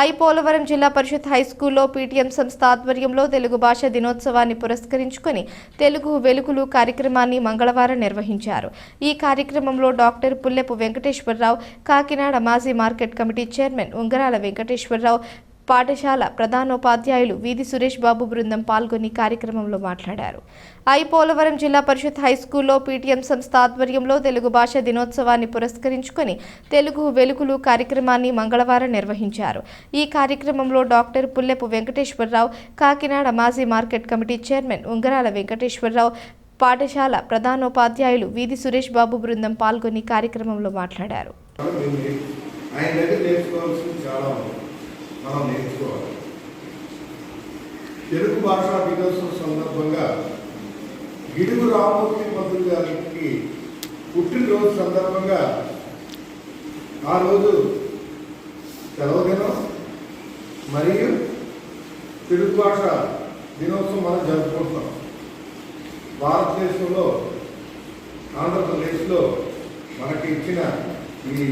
I Polavaram జిల్లా పరిషత్ high స్కూల్లో PTM సంస్థ ఆధ్వర్యంలో తెలుగు భాష దినోత్సవాన్ని పురస్కరించుకొని తెలుగు వెలుగులు కార్యక్రమాన్ని మంగళవారం నిర్వహించారు. ఈ కార్యక్రమంలో డాక్టర్ పుల్లెపు వెంకటేశ్వరరావు కాకినాడ మాజీ మార్కెట్ కమిటీ చైర్మన్ ఉంగరాల వెంకటేశ్వరరావు పాఠశాల ప్రధానోపాధ్యాయులు వీధి సురేష్ బాబు బృందం పాల్గొని కార్యక్రమంలో మాట్లాడారు. ఐ. పోలవరం జిల్లా పరిషత్ హై స్కూల్లో పీటీఎం సంస్థ ఆధ్వర్యంలో తెలుగు భాష దినోత్సవాన్ని పురస్కరించుకొని తెలుగు వెలుగులు కార్యక్రమాన్ని మంగళవారం నిర్వహించారు. ఈ కార్యక్రమంలో డాక్టర్ పుల్లెపు వెంకటేశ్వరరావు కాకినాడ మాజీ మార్కెట్ కమిటీ చైర్మన్ ఉంగరాల వెంకటేశ్వరరావు పాఠశాల ప్రధానోపాధ్యాయులు వీధి సురేష్ బాబు బృందం పాల్గొని కార్యక్రమంలో మాట్లాడారు. ఆయన దగ్గర నేర్చుకోవాల్సింది చాలా ఉంది. మనం నేర్చుకోవాలి. తెలుగు భాషా దినోత్సవం సందర్భంగా గిడుగు రామూర్తి మంత్రులు గారికి పుట్టినరోజు సందర్భంగా ఆ రోజు సెలవు దినం మరియు తెలుగు భాష దినోత్సవం మనం జరుపుకుంటున్నాం. భారతదేశంలో ఆంధ్రప్రదేశ్లో మనకి ఇచ్చిన ఈ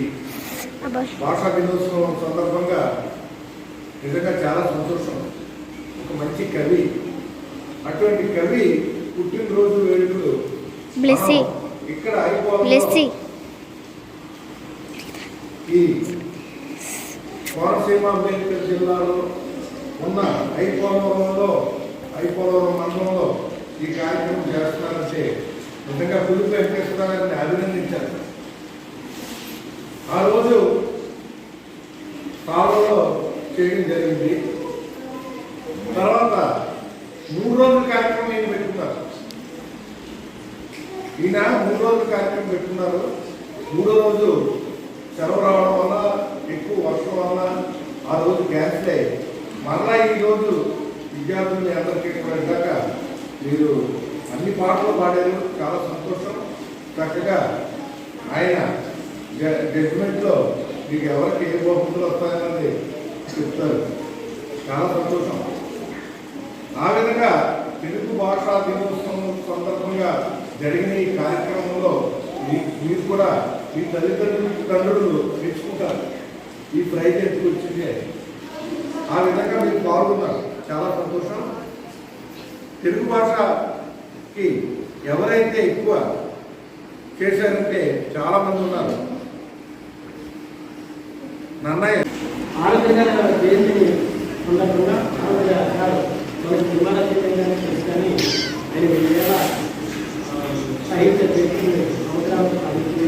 భాషా దినోత్సవం సందర్భంగా నిజంగా చాలా సంతోషం. ఒక మంచి కవి. అటువంటి కవి పుట్టినరోజు వేడుకలు ఇక్కడ అయిపోవాలి ఈ కోనసీమ అంబేద్కర్ జిల్లాలో ఉన్న ఐపోలవరంలో ఐపోలవరం మండలంలో ఈ కార్యక్రమం చేస్తున్నారంటే నిజంగా పులుపు వెంకటేశ్వర గారిని అభినందించారు ఆ రోజు కాలంలో చేయడం జరిగింది. తర్వాత మూడు రోజుల కార్యక్రమం ఏం పెట్టుకున్నారు? ఈయన మూడు రోజుల కార్యక్రమం పెట్టుకున్నారు. మూడో రోజు సెలవు రావడం వల్ల ఎక్కువ వర్షం వల్ల ఆ రోజు క్యాన్సిల్ అయ్యి మరలా ఈ రోజు విద్యార్థుల్ని అందరికీ కూడా మీరు అన్ని పాటలు పాడారు. చాలా సంతోషం. చక్కగా ఆయన జడ్జిమెంట్లో మీకు ఎవరికి ఏ బహుమతులు వస్తాయన్నది చెప్తారు. చాలా సంతోషం. ఆ విధంగా తెలుగు భాషా దినోత్సవం సందర్భంగా జరిగిన ఈ కార్యక్రమంలో మీ- మీరు కూడా మీ తల్లిదండ్రులు తండ్రులు మెచ్చుకుంటారు. ఈ ప్రైజ్ ఎందుకు వచ్చింది? ఆ విధంగా మీరు పాల్గొన్నారు. చాలా సంతోషం. తెలుగు భాషకి ఎవరైతే ఎక్కువ చేశారంటే చాలామంది ఉన్నారు. నన్నయ్య ఆరోగ్యంగా జయంతిని ఉండకుండా ఆరోగ్య గారు నిర్మాణ విమాన చైతన్యాన్ని తెలుసుకొని ఆయన వేల సాహిత్య చరిత్రని సంవత్సరాలకు సాధించి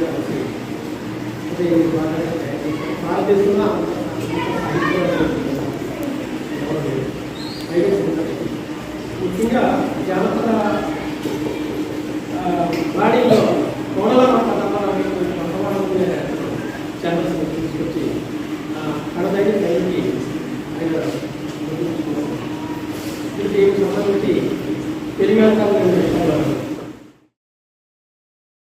అంటే ఈ భారతదేశంలో ముఖ్యంగా జానపద ఆ, బాడీలో కోడల కొంతమంది ఛానల్స్ తీసుకొచ్చి కడదైన టైంకి ఆయన దీనికి సంబంధించి పెరిగాకాలను